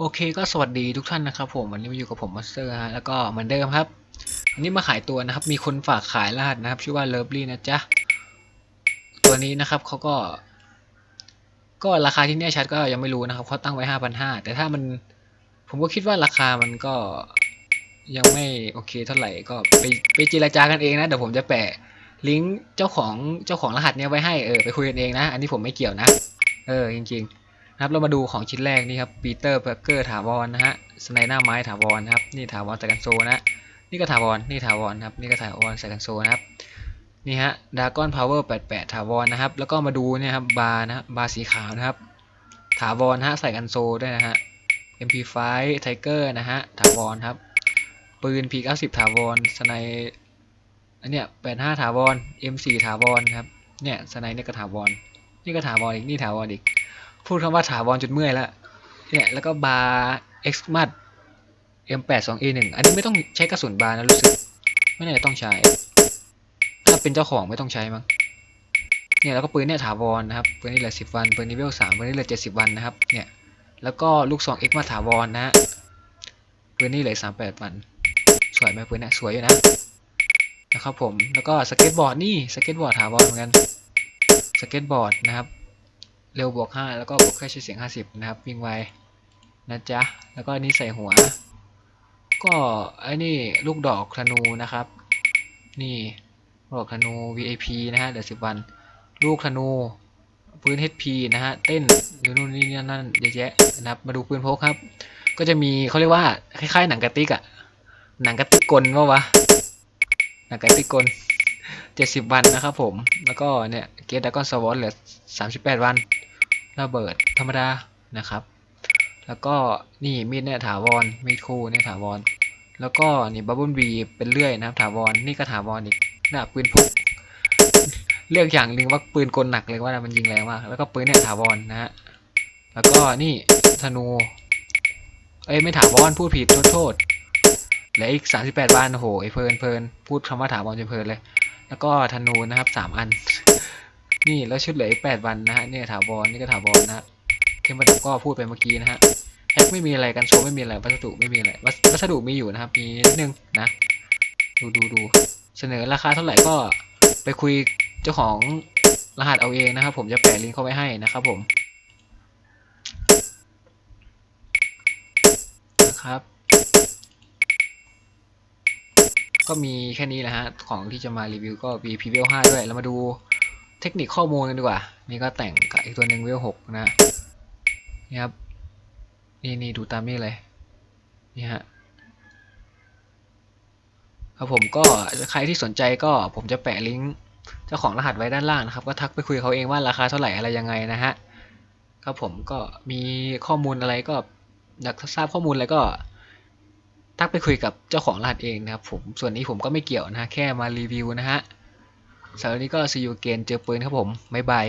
โอเคก็สวัสดีทุกท่านนะครับผมวันนี้มาอยู่กับผมมาสเตอร์ฮะแล้วก็เหมือนเดิมครับวันนี้มาขายตัวนะครับ มีคนฝากขายรหัสนะครับ ชื่อว่าเลิฟลี่นะจ๊ะตัวนี้นะครับเขาก็ ก็ราคาที่แน่ชัดก็ยังไม่รู้นะครับเขาตั้งไว้ห้าพันห้าแต่ถ้ามัน ผมก็คิดว่าราคามันก็ยังไม่โอเคเท่าไหร่ก็ไปไปเจรจากันเองนะเดี๋ยวผมจะแปะลิงก์เจ้าของเจ้าของรหัสเนี้ยไว้ให้เออไปคุยกันเองนะ อันนี้ผมไม่เกี่ยวนะ เออจริง ๆ นะครับเรามาดูของชิ้นแรกนี่ครับปีเตอร์เบเกอร์ถาวรนะฮะสไนหน้าไม้ถาวรนะครับนี่ถาวรใส่กันโซนะนี่ก็ถาวรนี่ถาวรนะครับนี่ก็ถาวรใส่กันโซนะครับนี่ฮะดากอนพาวเวอร์88ถาวรนะครับ แล้วก็มาดูเนี่ยครับบาร์นะฮะบาร์สีขาวนะครับ ถาวรฮะใส่กันโซด้วยนะฮะ MP5 Tiger นะฮะถาวรครับ ปืน P90 ถาวรสไนอันเนี้ย85ถาวร M4 ถาวรครับเนี่ยสไนเนี่ยก็ถาวรนี่ก็ถาวรอีกนี่ถาวรอีก พูดคำว่าถาวรจนเมื่อยแล้วเนี่ยแล้วก็บาร์ X m a t M82A1 อันนี้ไม่ต้องใช้กระสุนบาร์นะรู้สึก ไม่น่าจะต้องใช้ ถ้าเป็นเจ้าของไม่ต้องใช้มั้งเนี่ยแล้วก็ปืนเนี่ยถาวรนะครับปืนนี้เหลือ10วันปืนนี้เวล3ปืนนี้เหลือ70วันนะครับเนี่ยแล้วก็ลูกซอง X มาถาวรนะฮะปืนนี้เหลือ38วัน สวยไหมปืนเนี่ยสวยอยู่นะนะครับผมแล้วก็สเก็ตบอร์ดนี่สเก็ตบอร์ดถาวรเหมือนกันสเก็ตบอร์ดนะครับ เร็วบวก 5 แล้วก็บวกแค่ใช้เสียง 50 นะครับ วิ่งไวนะจ๊ะ แล้วก็อันนี้ใส่หัว ก็ไอ้นี่ลูกดอกธนูนะครับ นี่ลูกดอกธนู VIP นะฮะเดี๋ยว10วัน ลูกธนูปืน HP นะฮะ เต้นอยู่นู่นนี่นั่นเยอะแยะนะครับ มาดูปืนพกครับ ก็จะมีเขาเรียกว่า คล้ายๆ หนังกระติกอะหนังกระติกกลว่าวะ หนังกระติกกล70วันนะครับผม แล้วก็เนี่ยเกตดากอนสวอตเหลือ38วัน ระเบิดธรรมดานะครับ แล้วก็นี่มีดเนี่ยถาวรมีดคู่เนี่ยถาวร แล้วก็นี่บับเบิลบีเป็นเลื่อยนะครับถาวรนี่ก็ถาวรอีกน่ะปืนพกเลือกอย่างหนึ่งว่าปืนกลหนักเลยว่ามันยิงแรงมากแล้วก็ปืนเนี่ยถาวรนะฮะแล้วก็นี่ธนู เอ้ยไม่ถาวรพูดผิดโทษเหลืออีก 38 วันโอ้โหไอ้เพลินเพลินพูดคำว่าถาวรจนเพลินเลย แล้วก็ธนูนะครับสามอัน นี่แล้วชุดเหลืออีกแปดวันนะฮะเนี่ยถาวรนี่ก็ถาวรนะฮะเทมเปอร์ก็พูดไปเมื่อกี้นะฮะแฮกไม่มีอะไรกันโชว์ไม่มีอะไรวัสดุไม่มีอะไรวัสดุมีอยู่นะครับมีนิดนึงนะ ดูดูดูเสนอราคาเท่าไหร่ก็ไปคุยเจ้าของรหัสเอาเองนะครับ ผมจะแปะลิงก์เข้าไว้ให้นะครับผมนะครับ ก็มีแค่นี้แหละฮะของที่จะมารีวิวก็มี p v 5ด้วยแล้วมาดู เทคนิคข้อมูลกันดีกว่า นี่ก็แต่งกับอีกตัวหนึ่งเวลหกนะนี่ครับ นี่นี่ดูตามนี่เลย นี่ฮะ ครับผมก็ใครที่สนใจก็ผมจะแปะลิงก์เจ้าของรหัสไว้ด้านล่างนะครับ ก็ทักไปคุยเขาเองว่าราคาเท่าไหร่อะไรยังไงนะฮะ ครับผมก็มีข้อมูลอะไรก็อยากทราบข้อมูลอะไรก็ ทักไปคุยกับเจ้าของรหัสเองนะครับผม ส่วนนี้ผมก็ไม่เกี่ยวนะฮะ แค่มารีวิวนะฮะ สำหรับวันนี้ก็ซีอูเกนเจอปืนครับผม บ๊ายบาย